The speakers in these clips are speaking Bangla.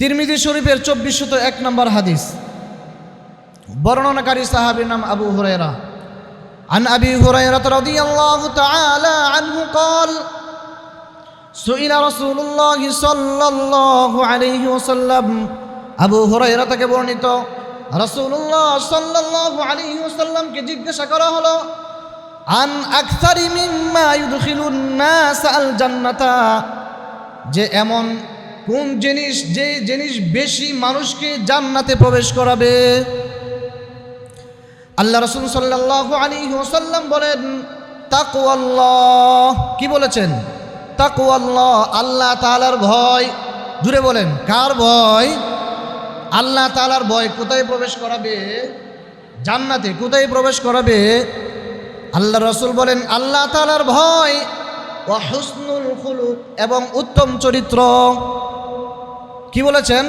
তিরমিজি শরীফের চব্বিশশত এক নম্বর হাদিস বর্ণনাকারী সাহাবীর নাম আবু হুরায়রা عن أبي هريرة رضي الله تعالى عنه قال سئل رسول الله صلى الله عليه وسلم আবু হুরায়রা থেকে বর্ণিত রাসূলুল্লাহ সাল্লাল্লাহু আলাইহি ওয়াসাল্লামকে জিজ্ঞাসা করা হলো আন আকসারি মিম্মা ইউদখিলুন নাস আল জান্নাতা যে এমন কোন জিনিস, যে জিনিস বেশি মানুষকে জান্নাতে প্রবেশ করাবে? আল্লাহ রসুল সাল্লাহ আলী ওসাল্লাম বলেন, তাকুয়াল্লাহ। কি বলেছেন? তাকুয়াল্লাহ, আল্লাহ আল্লাহ তালার ভয়। দূরে বলেন, কার ভয়? আল্লাহ তালার ভয় কোথায় প্রবেশ করাবে? জান্নাতে কোথায় প্রবেশ করাবে? আল্লাহ রসুল বলেন, আল্লাহ তালার ভয়। ও হুসনুল এবং উত্তম চরিত্র। বলেছেন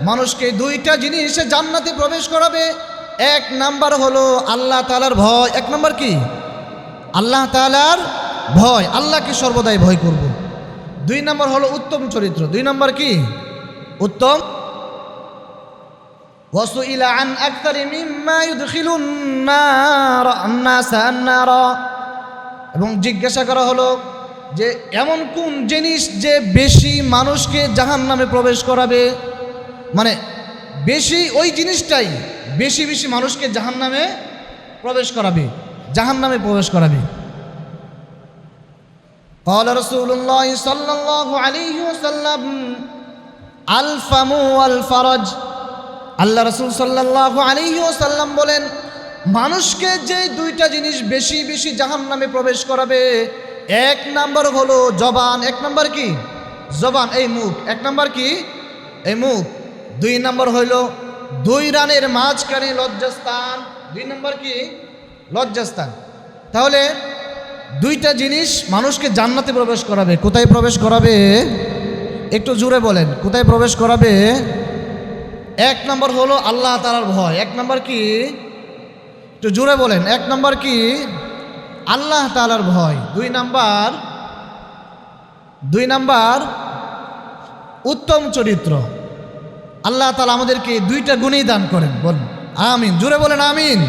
মানুষকে দুইটা জিনিসে জান্নাতে প্রবেশ করাবে এক নাম্বার হলো আল্লাহ তালার ভয় এক নাম্বার কি আল্লাহ তালার ভয় আল্লাহকে সর্বদাই ভয় করব। দুই নাম্বার হলো উত্তম চরিত্র দুই নাম্বার কি উত্তম وسئل عن أكثر مما يدخل النار الناس النار এবং জিজ্ঞাসা করা হলো যে এমন কোন জিনিস যে বেশি মানুষকে জাহান নামে প্রবেশ করাবে মানে বেশি ওই জিনিসটাই বেশি বেশি মানুষকে জাহান নামে প্রবেশ করাবে জাহান নামে প্রবেশ করাবে قال رسول الله صلى الله عليه وسلم الفم والفرج আল্লাহ রসুল সাল্লাহ আলী ওসাল্লাম বলেন মানুষকে যে দুইটা জিনিস বেশি বেশি জাহান নামে প্রবেশ করাবে এক নাম্বার হলো জবান, এক নাম্বার কি? জবান, এই মুখ। এক নাম্বার কি? এই মুখ। দুই নাম্বার হইল দুই রানের মাঝখানে লজ্জাস্থান। দুই নাম্বার কি? লজ্জাস্থান। তাহলে দুইটা জিনিস মানুষকে জান্নাতে প্রবেশ করাবে। কোথায় প্রবেশ করাবে? একটু জুড়ে বলেন, কোথায় প্রবেশ করাবে? এক নম্বর হলো আল্লাহ তালার ভয়। এক নম্বর কি? একটু জুড়ে বলেন, এক নম্বর কি? আল্লাহ তালার ভয়। দুই নাম্বার দুই নাম্বার, উত্তম চরিত্র। আল্লাহ তালা আমাদেরকে দুইটা গুণই দান করেন। বলেন আমিন। জুড়ে বলেন আমিন।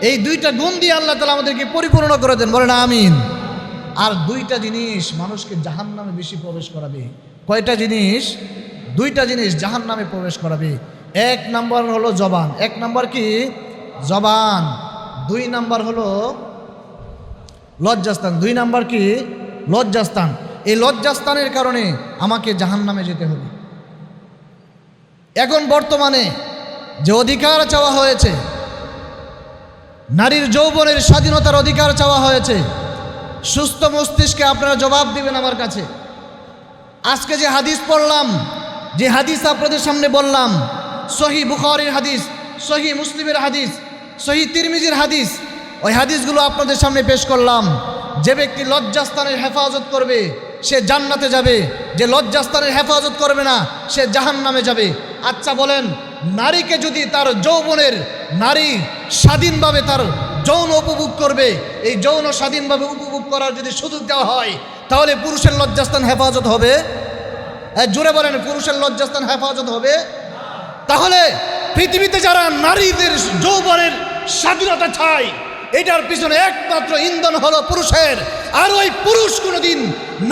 এই দুইটা গুণ দিয়ে আল্লাহ তালা আমাদেরকে পরিপূর্ণ করে দেন। বলেন আমিন। আর দুইটা জিনিস মানুষকে জাহান নামে বেশি প্রবেশ করাবে। কয়টা জিনিস? দুইটা জিনিস জাহান নামে প্রবেশ করাবে। এক নাম্বার হলো জবান। এক নাম্বার কি? জবান। দুই নাম্বার হলো লজ্জাস্থান। দুই নাম্বার কি? লজ্জাস্থান। এই লজ্জাস্থানের কারণে আমাকে জাহান নামে যেতে হবে। এখন বর্তমানে যে অধিকার চাওয়া হয়েছে, নারীর যৌবনের স্বাধীনতার অধিকার চাওয়া হয়েছে, সুস্থ মস্তিষ্কে আপনারা জবাব দিবেন আমার কাছে। আজকে যে হাদিস পড়লাম, যে হাদিস আপনাদের সামনে বললাম, সহি বুখারির হাদিস, সহি মুসলিমের হাদিস, সহি তিরমিজির হাদিস ওই হাদিসগুলো আপনাদের সামনে পেশ করলাম। যে ব্যক্তি লজ্জাস্থানের হেফাজত করবে, সে জান্নাতে যাবে। যে লজ্জাস্থানের হেফাজত করবে না, সে জাহান নামে যাবে। আচ্ছা বলেন, নারীকে যদি তার যৌবনের নারী স্বাধীনভাবে তার যৌন উপভোগ করবে, এই যৌন স্বাধীনভাবে উপভোগ করার যদি সুযোগ দেওয়া হয়, তাহলে পুরুষের লজ্জাস্থান হেফাজত হবে? জোরে বলেন, পুরুষের লজ্জাস্থান হেফাজত হবে? তাহলে পৃথিবীতে যারা নারীদের যৌবনের স্বাধীনতা চায় এটার পিছনে একমাত্র ইন্ধন হলো পুরুষের। আর ওই পুরুষ কোনোদিন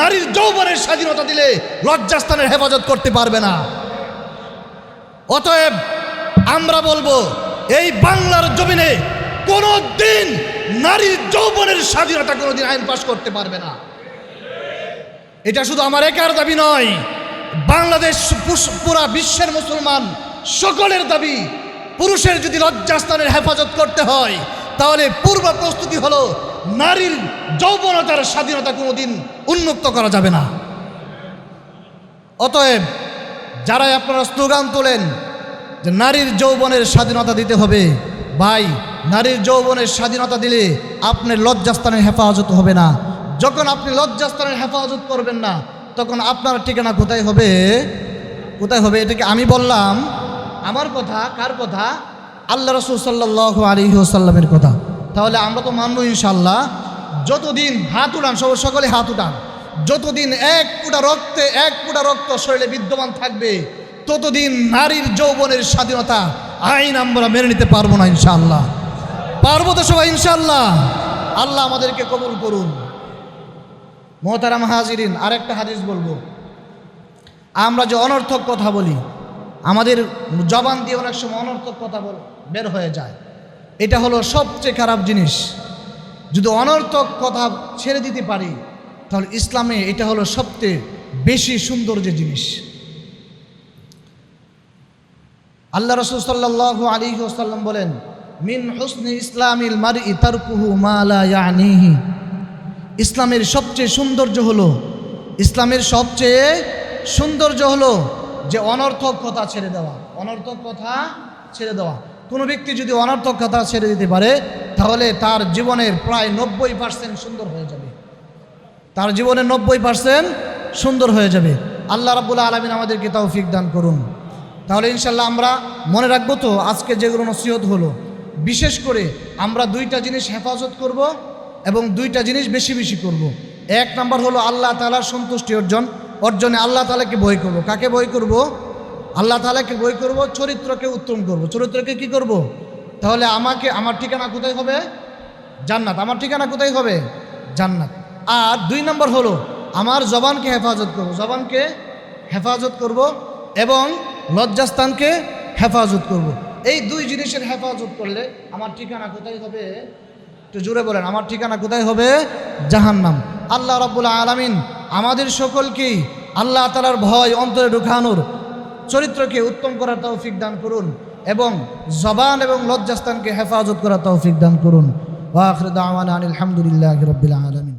নারীর যৌবনের স্বাধীনতা দিলে লজ্জাস্থানের হেফাজত করতে পারবে না। অতএব আমরা বলব, এই বাংলার জমিনে কোনো দিন নারীর যৌবনের স্বাধীনতা কোনোদিন আইন পাশ করতে পারবে না। এটা শুধু আমার একার দাবি নয়, বাংলাদেশ পুরা বিশ্বের মুসলমান সকলের দাবি, পুরুষের যদি লজ্জাস্থানের হেফাজত করতে হয় তাহলে পূর্ব প্রস্তুতি হলো নারীর যৌবনতার স্বাধীনতা কোনোদিন উন্মুক্ত করা যাবে না। অতএব যারাই আপনারা স্লোগান তোলেন যে নারীর যৌবনের স্বাধীনতা দিতে হবে, ভাই, নারীর যৌবনের স্বাধীনতা দিলে আপনার লজ্জাস্থানের হেফাজত হবে না। যখন আপনি লজ্জাস্থানের হেফাজত করবেন না, তখন আপনার ঠিকানা কোথায় হবে? কোথায় হবে? এটাকে আমি বললাম। আমার কথা কার কথা? আল্লাহ রসুল সাল্লাহ আলী সাল্লামের কথা। তাহলে আমরা তো মানবো ইনশাল্লাহ যতদিন হাত উঠান, সব সকলে হাত উঠান, যতদিন এক ফুটা রক্তে, এক ফুটা রক্ত শরীরে বিদ্যমান থাকবে, ততদিন নারীর যৌবনের স্বাধীনতা আইন আমরা মেনে নিতে পারব না ইনশাল্লাহ পারব তো সবাই ইনশাল্লাহ আল্লাহ আমাদেরকে কবুল করুন। মোহতারাম হাজিরিন, আরেকটা হাদিস বলব। আমরা যে অনর্থক কথা বলি, আমাদের জবান দিয়ে অনেক সময় অনর্থক কথা বল। বের হয়ে যায়। এটা হলো সবচেয়ে খারাপ জিনিস। যদি অনর্থক কথা ছেড়ে দিতে পারি, তাহলে ইসলামে এটা হলো সবচেয়ে বেশি সুন্দর যে জিনিস। আল্লাহ রসুল সাল্লাহ আলী সাল্লাম বলেন, মিন হুসনি ইসলামিল মারি তারকুহু মালা ইয়ানিহি। ইসলামের সবচেয়ে সৌন্দর্য হলো, ইসলামের সবচেয়ে সৌন্দর্য হলো যে অনর্থক কথা ছেড়ে দেওয়া। অনর্থক কথা ছেড়ে দেওয়া। কোনো ব্যক্তি যদি অনর্থক কথা ছেড়ে দিতে পারে, তাহলে তার জীবনের প্রায় নব্বই পার্সেন্ট সুন্দর হয়ে যাবে তার জীবনের নব্বই পার্সেন্ট সুন্দর হয়ে যাবে আল্লাহ রাবুল আলমিন আমাদেরকে তৌফিক দান করুন তাহলে ইনশাল্লাহ আমরা মনে রাখব তো, আজকে যেগুলো নসিহত হলো, বিশেষ করে আমরা দুইটা জিনিস হেফাজত করব এবং দুইটা জিনিস বেশি বেশি করব। এক নাম্বার হলো আল্লাহ তালার সন্তুষ্টি অর্জন, অর্জনে আল্লাহ তালাকে বই করব। কাকে বই করব আল্লাহ তালাকে বই করব, চরিত্রকে উত্তম করব। চরিত্রকে কি করব। তাহলে আমাকে, আমার ঠিকানা কোথায় হবে? জান্নাত। আমার ঠিকানা কোথায় হবে? জান্নাত। আর দুই নম্বর হলো, আমার জবানকে হেফাজত করব। জবানকে হেফাজত করব এবং লজ্জাস্থানকে হেফাজত করব। এই দুই জিনিসের হেফাজত করলে আমার ঠিকানা কোথায় হবে? একটু জুড়ে বলেন, আমার ঠিকানা কোথায় হবে? জাহান্নাম। আল্লাহ রাব্বুল আলামিন আমাদের সকলকেই আল্লাহ তালার ভয় অন্তরে ঢুকানোর চরিত্রকে উত্তম করার তৌফিক দান করুন এবং জবান এবং লজ্জাস্থানকে হেফাজত করার তৌফিক দান করুন। ওয়াখর আলহামদুলিল্লাহ রবিল আলমিন।